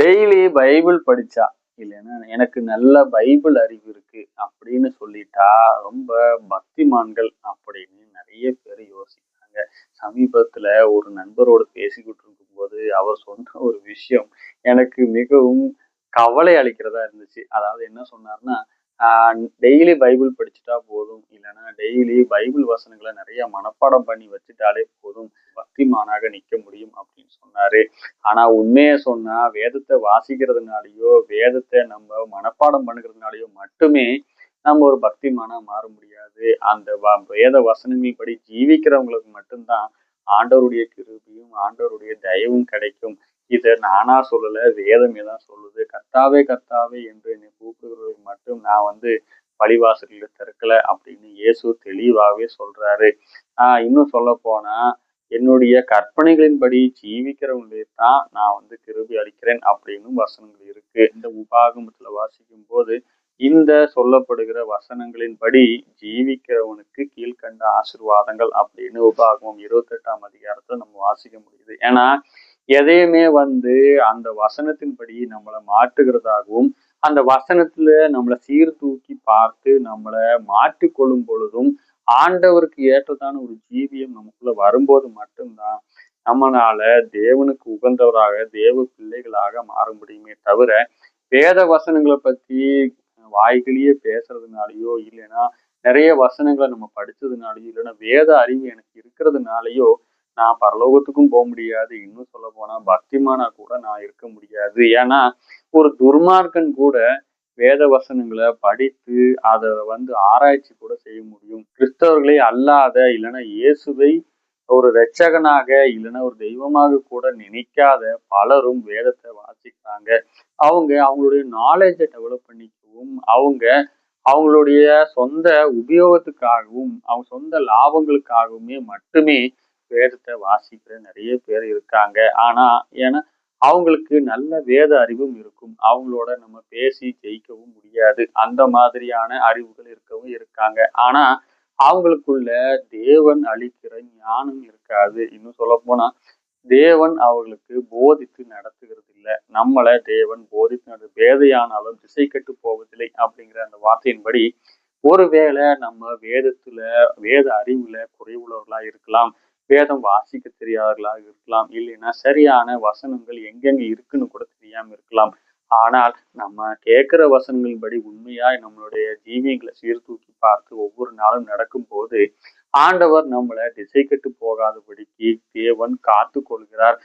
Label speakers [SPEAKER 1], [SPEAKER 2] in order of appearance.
[SPEAKER 1] Daily Bible படிச்சா இல்லைன்னா எனக்கு நல்ல பைபிள் அறிவு இருக்கு அப்படின்னு சொல்லிட்டா ரொம்ப பக்திமான்கள் அப்படின்னு நிறைய பேர் யோசிக்கிறாங்க. சமீபத்துல ஒரு நண்பரோடு பேசிக்கிட்டு இருக்கும்போது அவர் சொன்ன ஒரு விஷயம் எனக்கு மிகவும் கவலை அளிக்கிறதா இருந்துச்சு. அதாவது என்ன சொன்னார்னா டெய்லி பைபிள் படிச்சுட்டா போதும் இல்லைன்னா டெய்லி பைபிள் வசனங்களை நிறைய மனப்பாடம் பண்ணி வச்சுட்டாலே போதும் பக்திமானாக நிற்க முடியும் அப்படின்னு சொன்னாரு. ஆனா உண்மையை சொன்னா வேதத்தை வாசிக்கிறதுனாலயோ வேதத்தை நம்ம மனப்பாடம் பண்ணுகிறதுனாலயோ மட்டுமே நம்ம ஒரு பக்திமானா மாற முடியாது. அந்த வேத வசனங்கள் படி ஜீவிக்கிறவங்களுக்கு மட்டும்தான் ஆண்டவருடைய கிருபியும் ஆண்டவருடைய தயவும் கிடைக்கும். இதை நானா சொல்லல வேதமே தான் சொல்லுது. கர்த்தாவே கர்த்தாவே என்று என்னை கூப்பிடுகிறவர்களுக்கு மட்டும் நான் வந்து பழிவாசல்களை திறக்கல அப்படின்னு இயேசு தெளிவாகவே சொல்றாரு. ஆஹ் இன்னும் சொல்ல போனா என்னுடைய கற்பனைகளின்படி ஜீவிக்கிறவங்களே தான் நான் வந்து கிருபி அளிக்கிறேன் அப்படின்னு வசனங்கள் இருக்கு. இந்த உபாகமத்துல வாசிக்கும் போது இந்த சொல்லப்படுகிற வசனங்களின்படி ஜீவிக்கிறவனுக்கு கீழ்கண்ட ஆசிர்வாதங்கள் அப்படின்னு உபாகமம் இருபத்தி எட்டாம் அதிகாரத்தை நம்ம வாசிக்க முடியுது. ஏன்னா எதையுமே வந்து அந்த வசனத்தின்படி நம்மளை மாற்றுகிறதாகவும் அந்த வசனத்துல நம்மளை சீர்தூக்கி பார்த்து நம்மளை மாற்றி கொள்ளும் பொழுதும் ஆண்டவருக்கு ஏற்றதான ஒரு ஜீவியம் நமக்குள்ள வரும்போது மட்டும்தான் நம்மளால தேவனுக்கு உகந்தவராக தேவ பிள்ளைகளாக மாற முடியுமே தவிர வேத வசனங்களை பத்தி வாய்களையே பேசுறதுனாலயோ இல்லைன்னா நிறைய வசனங்களை நம்ம படிச்சதுனாலயோ இல்லைன்னா வேத அறிவு எனக்கு இருக்கிறதுனாலயோ நான் பரலோகத்துக்கும் போக முடியாது. இன்னும் சொல்ல போனா பக்திமானா கூட நான் இருக்க முடியாது. ஏன்னா ஒரு துர்மார்க்கன் கூட வேத வசனங்களை படித்து அதை வந்து ஆராய்ச்சி கூட செய்ய முடியும் கிறிஸ்தவர்களே அல்லாத இல்லைன்னா இயேசுவை ஒரு ரட்சகனாக இல்லைன்னா ஒரு தெய்வமாக கூட நினைக்காத பலரும் வேதத்தை வாசிக்கிறாங்க. அவங்க அவங்களுடைய நாலேஜை டெவலப் பண்ணிக்கவும் அவங்க அவங்களுடைய சொந்த உபயோகத்துக்காகவும் அவங்க சொந்த லாபங்களுக்காகவுமே மட்டுமே வேதத்தை வாசிக்கிற நிறைய பேர் இருக்காங்க. ஆனா ஏன்னா அவங்களுக்கு நல்ல வேத அறிவும் இருக்கும். அவங்களோட நம்ம பேசி ஜெயிக்கவும் முடியாது. அந்த மாதிரியான அறிவுகள் இருக்கவும் இருக்காங்க. ஆனா அவங்களுக்குள்ள தேவன் அளிக்கிற ஞானம் இருக்காது. இன்னும் சொல்ல போனா தேவன் அவர்களுக்கு போதித்து நடத்துகிறது இல்லை நம்மளை தேவன் போதித்து நட வேதையானாலும் திசை கட்டு போவதில்லை அப்படிங்கிற அந்த வார்த்தையின்படி ஒருவேளை நம்ம வேதத்துல வேத அறிவுல குறைவுள்ளவர்களா இருக்கலாம் வேதம் வாசிக்க தெரியாதவர்களாக இருக்கலாம் இல்லைன்னா சரியான வசனங்கள் எங்கெங்க இருக்குன்னு கூட தெரியாம இருக்கலாம் ஆனால் நம்ம கேட்கிற வசனங்களின்படி உண்மையாய் நம்மளுடைய ஜீவியங்களை சீர்தூக்கி பார்த்து ஒவ்வொரு நாளும் நடக்கும் போது ஆண்டவர் நம்மளை திசை கட்டு போகாதபடிக்கு தேவன் காத்து கொள்கிறார்